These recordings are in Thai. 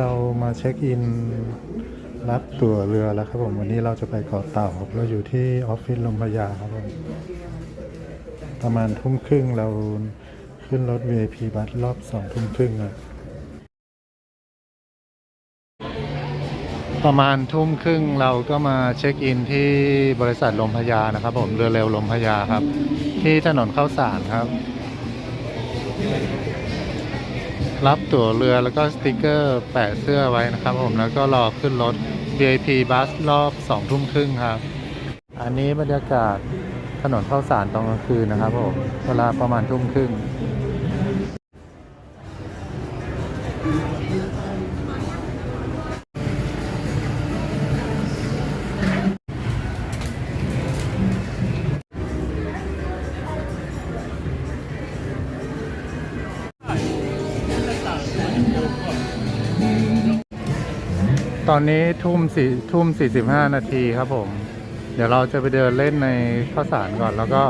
เรามาเช็คอินรับตั๋วเรือแล้วครับผม วันนี้เราจะไปเกาะเต่าครับเราอยู่ที่ออฟฟิศลมพยาครับผมประมาณทุ่มครึ่งเราขึ้นรถ VIP บัสรอบสองทุ่มครึ่งอะประมาณทุ่มครึ่งเราก็มาเช็คอินที่บริษัทลมพยานะครับผมเรือเร็วลมพยาครับ ที่ถนนเข้าสารครับ รับตั๋วเรือแล้วก็สติกเกอร์แปะเสื้อไว้นะครับผมแล้วก็รอขึ้นรถ VIP บัสรอบสองทุ่มครึ่งครับ อันนี้บรรยากาศถนนเข้าสารตอนกลางคืนนะครับผมเวลาประมาณทุ่มครึ่ง ตอนนี้ทุ่มสี่ทุ่มสี่สิบห้านาทีครับผม เดี๋ยวเราจะไปเดินเล่นในข้าวสารก่อนแล้วก็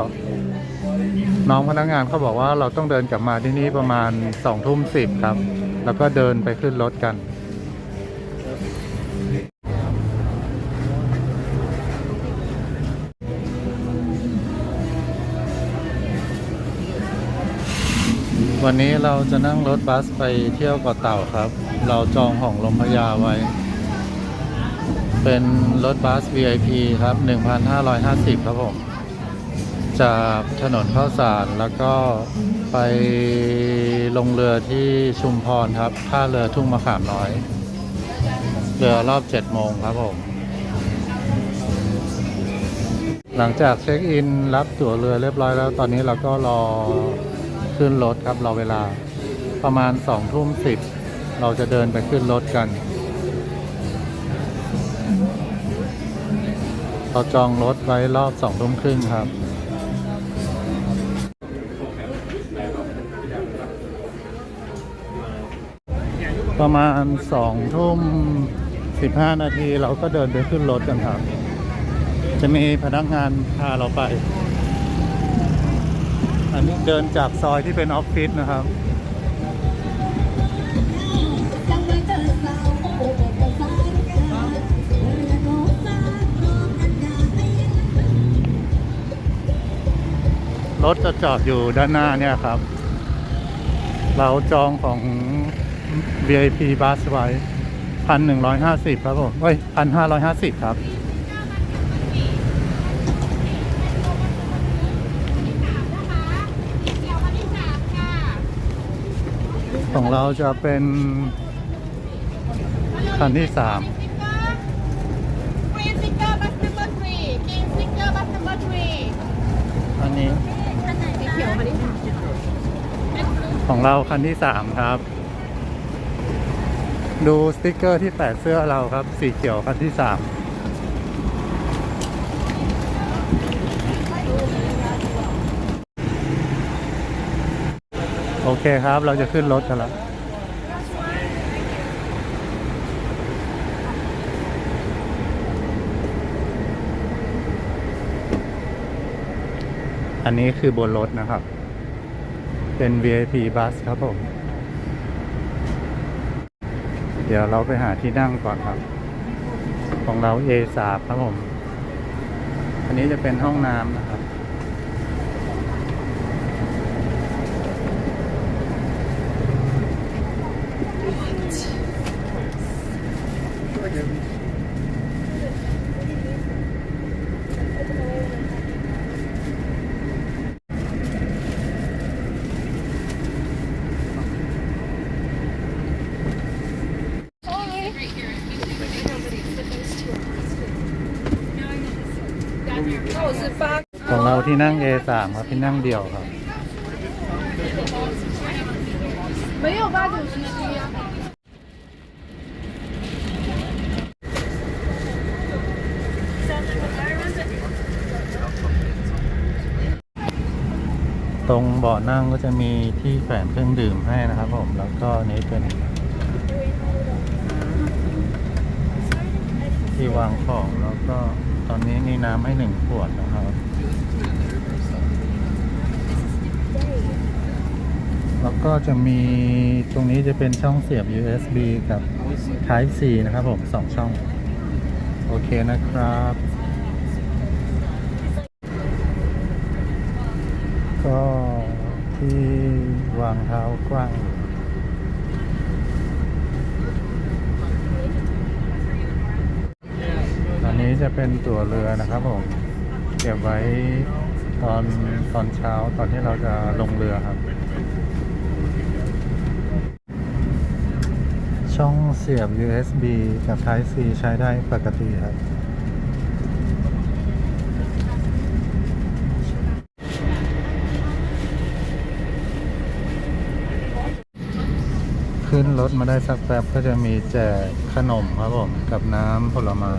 น้องพนักงานเขาบอกว่าเราต้องเดินกลับมาที่นี่ประมาณสองทุ่มสิบครับ แล้วก็เดินไปขึ้นรถกันวันนี้เราจะนั่งรถบัสไปเที่ยวเกาะเต่าครับ เราจองห้องลมพยาไว้ เป็นรถบัส VIP ครับ 1,550 ครับผม จากถนนข้าวสารแล้วก็ไปลงเรือที่ชุมพรครับ ท่าเรือทุ่งมะขามน้อย เรือรอบ 7 โมงครับผม หลังจากเช็คอินรับตั๋วเรือเรียบร้อยแล้ว ตอนนี้เราก็รอขึ้นรถครับ รอเวลาประมาณ2ทุ่มสิบเราจะเดินไปขึ้นรถกัน เราจองรถไว้รอบสองทุ่มครึ่งครับ ประมาณสองทุ่มสิบห้านาทีเราก็เดินไปขึ้นรถกันครับ จะมีพนักงานพาเราไป อันนี้เดินจากซอยที่เป็นออฟฟิศนะครับ รถจะจอดอยู่ด้านหน้าเนี่ยครับ เราจองของ VIP บัสไว้พันหนึ่งร้อยห้าสิบครับผมเอ้ยพันห้าร้อยห้าสิบครับ ของเราจะเป็นคันที่สาม Green sticker bus number three Green sticker bus number three อันนี้ สีเขียวมาดิ ของเราคันที่สามครับ ดูสติกเกอร์ที่แปะเสื้อเราครับ สีเขียวคันที่สามโอเคครับ เราจะขึ้นรถกันแล้วอันนี้คือบนรถนะครับ เป็น VIP บัสครับผม เดี๋ยวเราไปหาที่นั่งก่อนครับ ของเรา A3 ครับผม อันนี้จะเป็นห้องน้ำนะครับ ที่นั่ง A3 ครับที่นั่งเดี่ยวครับ 没有八九十七呀。 ตรงเบาะนั่งก็จะมีที่แขวนเครื่องดื่มให้นะครับผม แล้วก็อันนี้เป็น ที่วางของแล้วก็ตอนนี้มีน้ำให้หนึ่งขวดนะครับ แล้วก็จะมีตรงนี้จะเป็นช่องเสียบ USB กับ Type C นะครับผมสองช่อง โอเคนะครับ ก็ที่วางเท้ากว้างอันนี้จะเป็นตั๋วเรือนะครับผม เก็บไว้ตอนตอนเช้าตอนที่เราจะลงเรือครับ ช่อง เสียบ USB กับ Type C ใช้ได้ปกติครับ ขึ้นรถมาได้สักแป๊บก็จะมีแจกขนมครับผม กับน้ำผลไม้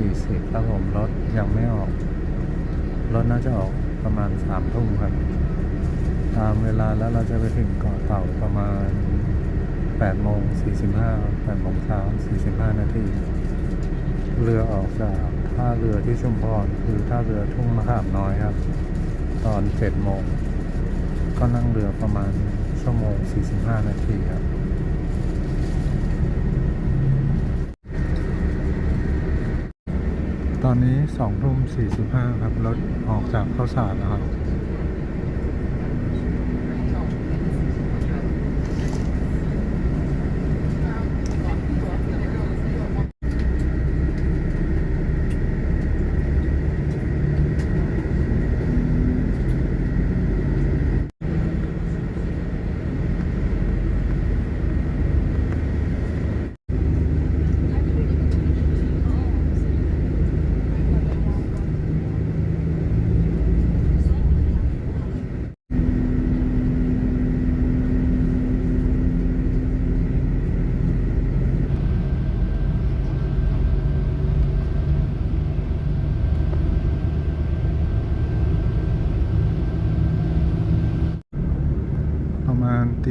40ครับผมรถยังไม่ออก รถน่าจะออกประมาณ3ทุ่มครับ ตามเวลาแล้วเราจะไปถึงเกาะเต่าประมาณ8โมง45 8โมงเช้า45 นาทีเรือออกจากท่าเรือที่ชุมพรคือท่าเรือทุ่งมะขามน้อยครับ ตอน7โมงก็นั่งเรือประมาณชั่วโมง 45 นาทีครับ ตอนนี้2ทุ่ม45ครับรถออกจากเข้าสารแล้วครับ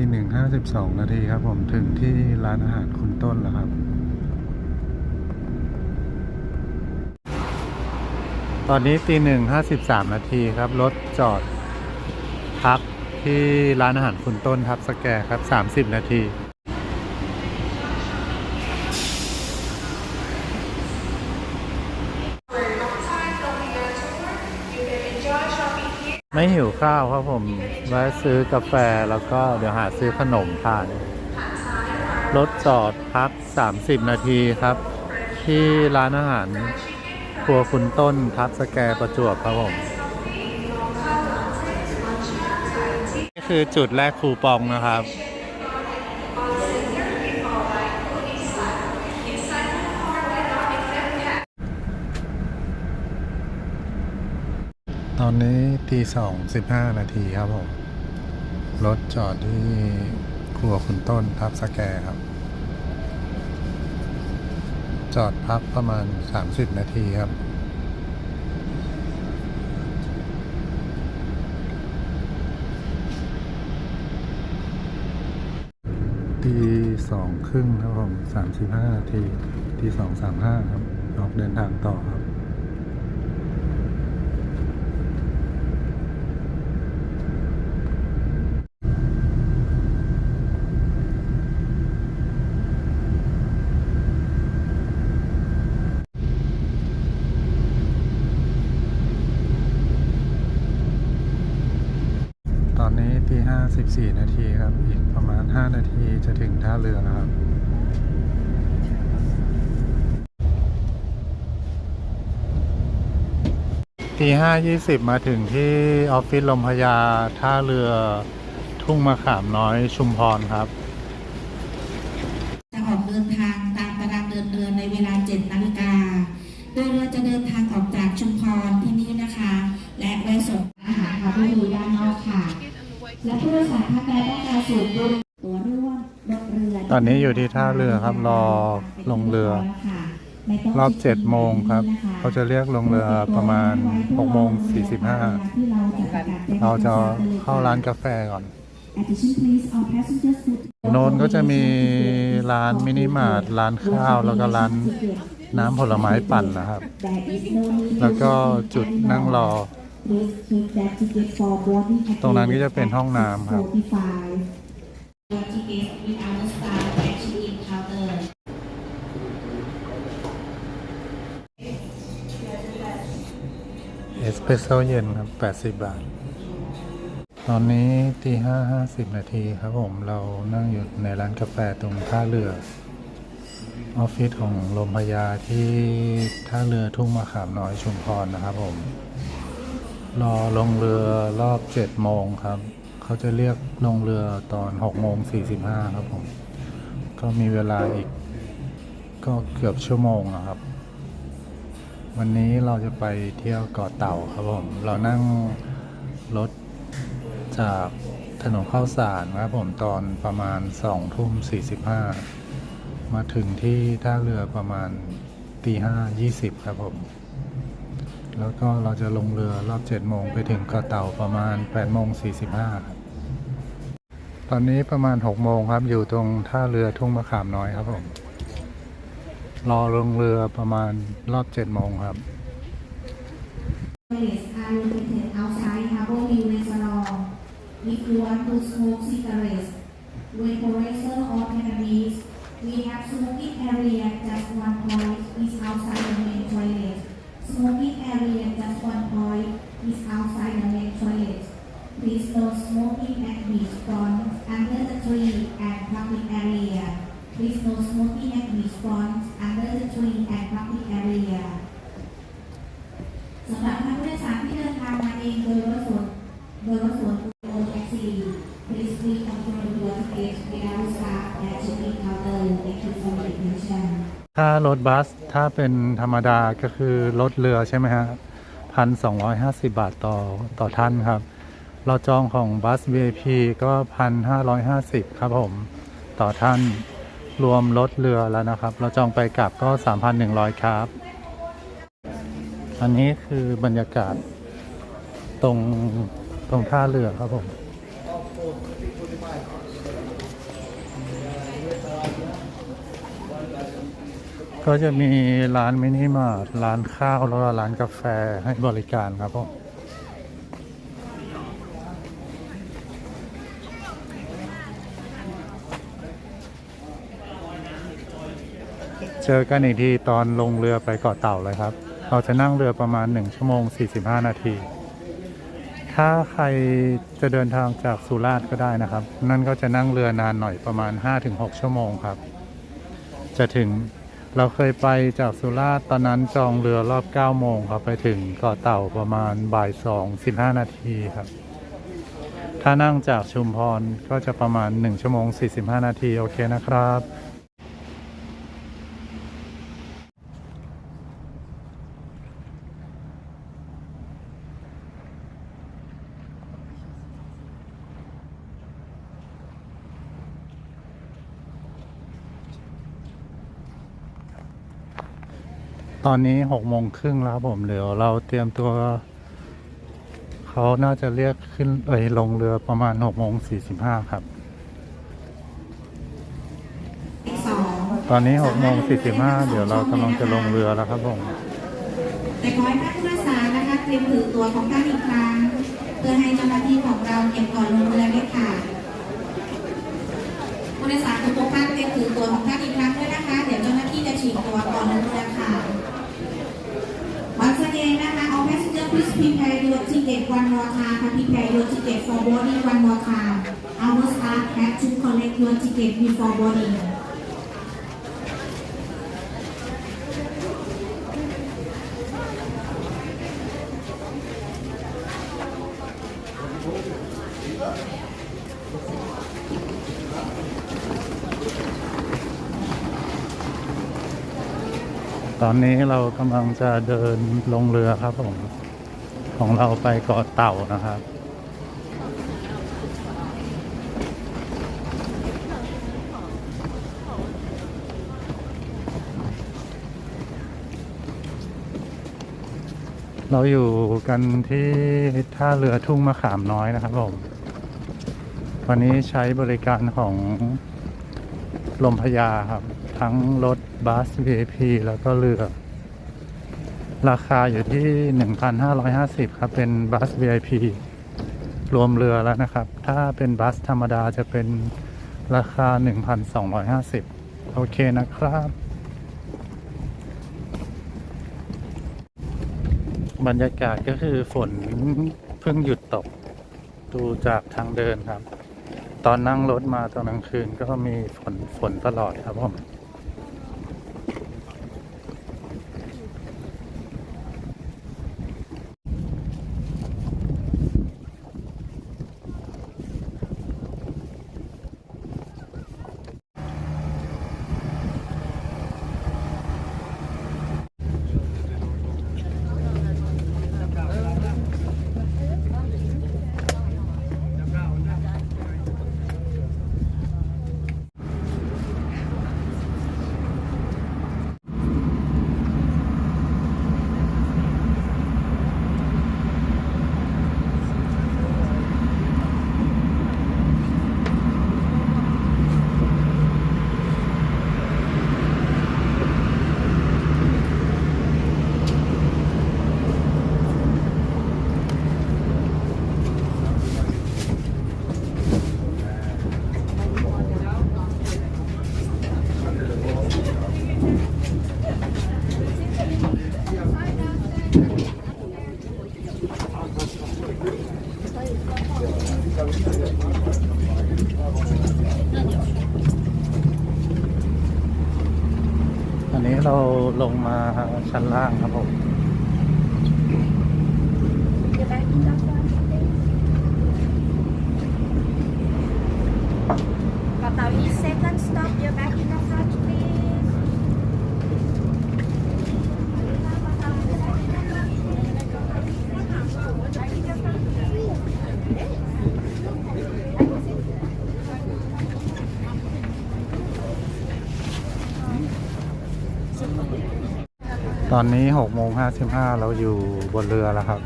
ตีหนึ่งห้าสิบสองนาทีครับผมถึงที่ร้านอาหารคุณต้นแล้วครับ ตอนนี้ตีหนึ่งห้าสิบสามนาทีครับ รถจอดพักที่ร้านอาหารคุณต้นครับสแกร์ครับสามสิบนาที ไม่หิวข้าวครับผมแวะซื้อกาแฟแล้วก็เดี๋ยวหาซื้อขนมทาน รถจอดพัก 30 นาทีครับ ที่ร้านอาหารครัวคุณต้นทับสแกร์ประจวบครับผม นี่คือจุดแรกคูปองนะครับ ตอนนี้ตีสองสิบห้านาทีครับผม รถจอดที่ครัวคุณต้นทับสแกร์ครับ จอดพักประมาณ30นาทีครับ ตีสองครึ่งครับผมสามสิบห้านาที ตีสองสามห้าครับ ออกเดินทางต่อครับ ตอนนี้ตีห้าสิบสี่นาทีครับ อีกประมาณห้านาทีจะถึง ท่าเรือนะครับตีห้ายี่สิบมาถึงที่ออฟฟิศลมพยาท่าเรือทุ่งมะขามน้อยชุมพรครับ จะออกเดินทางตามตารางเดินเรือในเวลา 7 นาฬิกา โดยเรือจะเดินทางออกจากชุมพรที่นี่นะคะ และแวะส่งอาหารค่ะที่อยู่ด้านนอกค่ะ และผู้โดยสารท่านใดต้องการสูตรบุญตัวร่วมบ นี้อยู่ที่ท่าเรือครับ รอลงเรือ รอบชิค7โมงครับ เขาจะเรียกลงเรือประมาณ6โมง45ที่เราจะประกาเราจะเข้าร้านกาแฟก่อนโนนก็จะมีร้านมินิมาร์ทร้านข้าวแล้วก็ร้านน้ำผลไม้ปั่นนะครับ แล้วก็จุดนั่งรอ ตรงนั้นก็จะเป็นห้องน้ำครับ เอสเปรสโซเย็นครับ 80 บาท ตอนนี้ตีห้าห้าสิบนาทีครับผมเรานั่งอยู่ในร้านกาแฟตรงท่าเรือ ออฟฟิศของลมพยาที่ท่าเรือทุ่งมะขามน้อยชุมพรนะครับผม รอลงเรือรอบเจ็ดโมงครับ เขาจะเรียกลงเรือตอนหกโมงสี่สิบห้าครับผม ก็มีเวลาอีกก็เกือบชั่วโมงนะครับ วันนี้เราจะไปเที่ยวเกาะเต่าครับผม เรานั่งรถจากถนนข้าวสารครับผมตอนประมาณสองทุ่มสี่สิบห้ามาถึงที่ท่าเรือประมาณตีห้ายี่สิบครับผม แล้วก็เราจะลงเรือรอบเจ็ดโมงไปถึงเกาะเต่าประมาณแปดโมงสี่สิบห้าครับตอนนี้ประมาณหกโมงครับอยู่ตรงท่าเรือทุ่งมะขามน้อยครับผม รอลงเรือประมาณรอบเจ็ดโมงครับ Cigarettes are located outside Harbour View Restaurant. If you want to smoke cigarettes, vaporizer or cannabis, we have smoking area just one point is outside the main toilet. Smoking area just one point is outside the main toilet. Please no smoking at beach front, under the tree and public area. Please no smoking at beach front, under the tree and public area. สำหรับท่านผู้โดยสารที่เดินทางมาเองโดยรถส่วนโดยรถส่วนตัวแท็กซี่ please please control your ticket without staff at check-in counter thank you for your attention ถ้ารถบัสถ้าเป็นธรรมดาก็คือรถเรือใช่ไหมฮะพันสองร้อยห้าสิบาทต่อต่อท่านครับ เราจองของบัส VIP ก็พันห้าร้อยห้าสิบครับผมต่อท่านรวมรถเรือแล้วนะครับ เราจองไปกลับก็สามพันหนึ่งร้อยครับ อันนี้คือบรรยากาศตรงตรงท่าเรือครับผม ก็จะมีร้านมินิมาร์ทร้านข้าว แล้วก็ร้านกาแฟให้บริการครับผมเจอกันอีกทีตอนลงเรือไปเกาะเต่าเลยครับ เราจะนั่งเรือประมาณ 1 ชั่วโมง 45 นาที ถ้าใครจะเดินทางจากสุราษฎร์ก็ได้นะครับ นั่นก็จะนั่งเรือ นานหน่อยประมาณ 5-6 ชั่วโมงครับ จะถึง เราเคยไปจากสุราษฎร์ตอนนั้นจองเรือรอบ 9 โมงครับ ไปถึงเกาะเต่าประมาณบ่าย2 15 นาทีครับ ถ้านั่งจากชุมพรก็จะประมาณ 1 ชั่วโมง 45 นาที โอเคนะครับ ตอนนี้หกโมงครึ่งแล้วผมเดี๋ยวเราเตรียมตัว เขาน่าจะเรียกขึ้นเอ้ยลงเรือประมาณหกโมงสี่สิบห้าครับ ตอนนี้หกโมงสี่สิบห้าเดี๋ยวเรากำลังจะลงเรือแล้วครับผมแต่ขอให้ท่านผู้โดยสารนะคะเตรียมถือตัวของท่านอีกครั้งเพื่อให้เจ้าหน้าที่ของเราเก็บก่อนลงเรือด้วยค่ะผู้โดยสารทุกท่านเตรียมถือตัวของท่านอีกครั้งด้วยนะคะ เดี๋ยวเจ้าหน้าที่จะฉีกตัวก่อนลงเรือค่ะ again นะคะ all passenger please prepare your ticket one more time ค่ะ prepare your ticket for boarding one more time our staff have to collect your ticket before boarding อนนี้เรากำลังจะเดินลงเรือครับผม ของเราไปเกาะเต่านะครับเราอยู่กันที่ท่าเรือทุ่งมะขามน้อยนะครับผม วันนี้ใช้บริการของลมพยาครับ ทั้งรถบัส VIP แล้วก็เรือ ราคาอยู่ที่ 1,550 ครับ เป็นบัส VIP รวมเรือแล้วนะครับ ถ้าเป็นบัสธรรมดาจะเป็นราคา 1,250 โอเคนะครับ บรรยากาศก็คือฝนเพิ่งหยุดตก ดูจากทางเดินครับ ตอนนั่งรถมาตอนกลางคืนก็มีฝนฝนตลอดครับผม อันนี้เราลง มาชั้นล่างครับผม Kapag is second stop, you're back in the front, please. ตอนนี้6โมง55 เราอยู่บนเรือแล้วครับ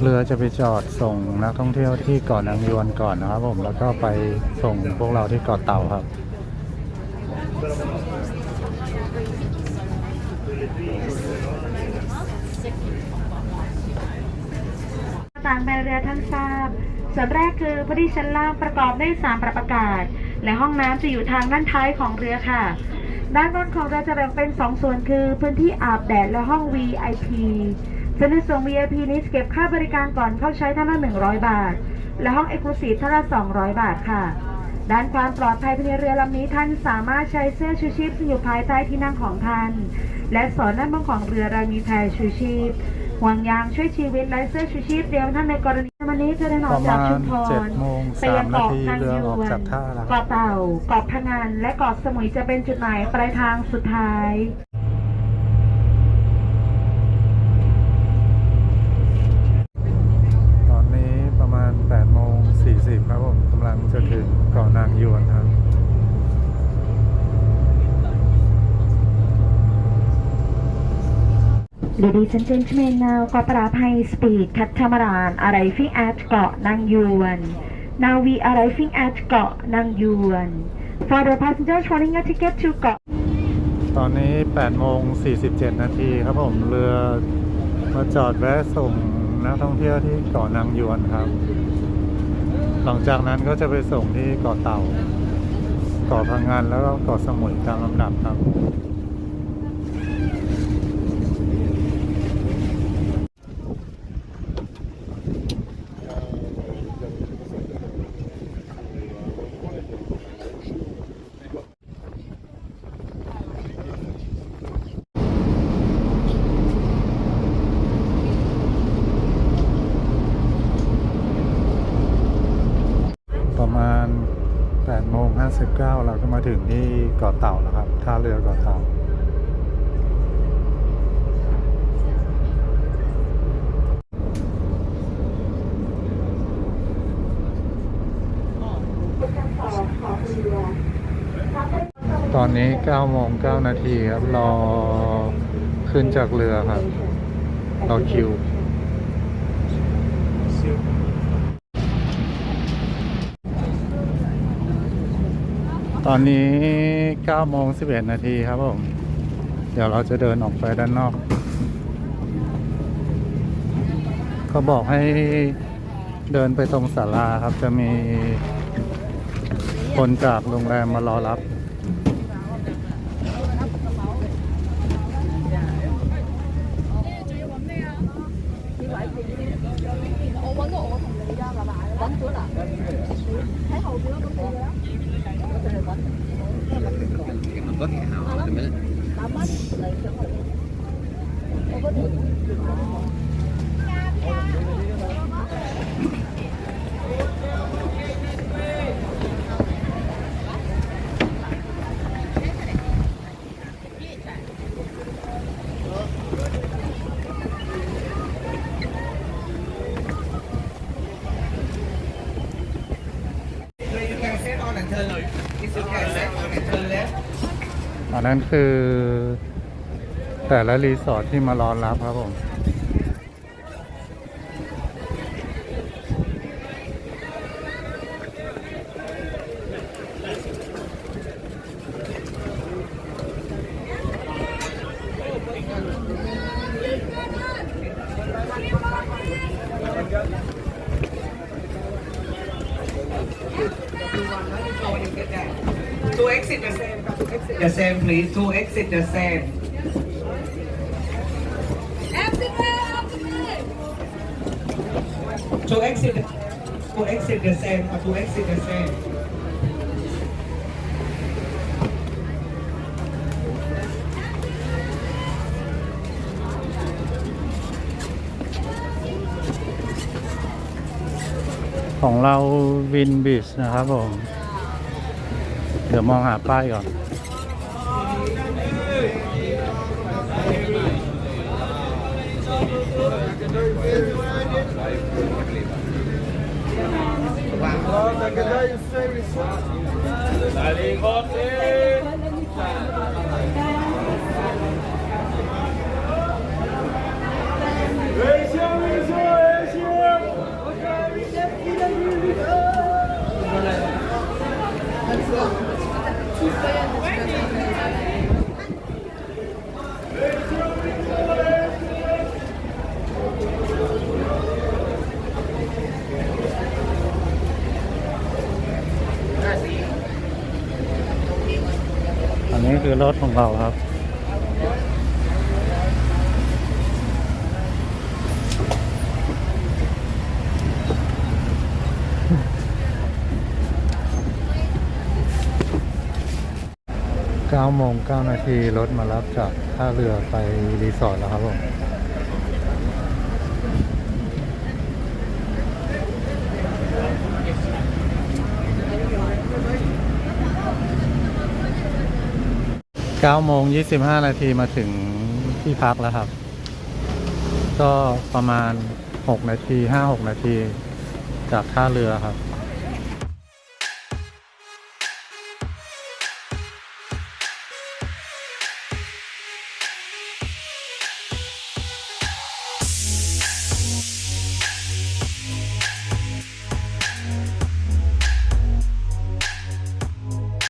เรือจะไปจอดส่งนักท่องเที่ยวที่เกาะนางยวนก่อนนะครับผม แล้วก็ไปส่งพวกเราที่เกาะเต่าครับ ต่างแบเรือทั้งทราบ ส่วนแรกคือพอดีชั้นล่างประกอบด้วยสามปรับอากาศ และห้องน้ำจะอยู่ทางด้านท้ายของเรือค่ะ ด้านบนของเรือจะแบ่งเป็นสองส่วนคือพื้นที่อาบแดดและห้อง VIP ส่วนในส่วน VIP นี้เก็บค่าบริการก่อนเข้าใช้ท่านละ 100 บาท และห้อง Exclusive ท่านละ 200 บาทค่ะ ด้านความปลอดภัยภายในเรือลำนี้ท่านสามารถใช้เสื้อชูชีพซึ่งอยู่ภายใต้ที่นั่งของท่าน และสอนด้านบนของเรือเรามีแพรชูชีพห่วงยางช่วยชีวิตและเสื้อชูชีพเดียวท่านในกรณี วันนี้จะเดินออกจากชุมพประรมาณ7โมงไปยังเกาะ3นางนาทีเรืยอออกวนจากท่าแล้วเกาะเต่าเกาะพะงันและเกาะสมุยจะเป็นจุดหมายปลายทางสุดท้าย ตอนนี้ประมาณ8โมง40 ครับผมกำลังจะถึงเกาะนางยวนครับ Ladies and gentlemen, now Kopra High Speed Catamaran arriving at เกาะนางยวน Now we arriving at เกาะนางยวน For the passengers holding a ticket to เกาะตอนนี้8โมง47 นาทีครับผมเรือมาจอดแวะส่งนักท่องเที่ยวที่เกาะนางยวนครับ หลังจากนั้นก็จะไปส่งที่เกาะเต่าเกาะพังงานแล้วก็เกาะสมุยตามลำดับครับ ประมาณ8โมง59 เราก็มา ถึงที่เกาะเต่าแล้วครับท่าเรือเกาะเต่าตตอนนี้9โมง9นาทีครับ รอขึ้นจากเรือครับ รอคิว ตอนนี้9โมง11 นาทีครับผม เดี๋ยวเราจะเดินออกไปด้านนอก เขาบอกให้เดินไปตรงศาลาครับ จะมีคนจากโรงแรมมารอรับ นั้นคือ แต่ละรีสอร์ทที่มารอรับครับผม to exit the same to exit the same please to exit the same to exit to exit the same to exit the same ของเราวินบีชนะครับผมเดี๋ยวมองหาป้ายก่อนอัน นี้คือรถของเราครับ 9 โมง 9 นาที รถมารับจากท่าเรือไปรีสอร์ทแล้วครับผม 9โมง 25 นาทีมาถึงที่พักแล้วครับ ก็ประมาณ 6 นาที 5-6 นาที จากท่าเรือครับ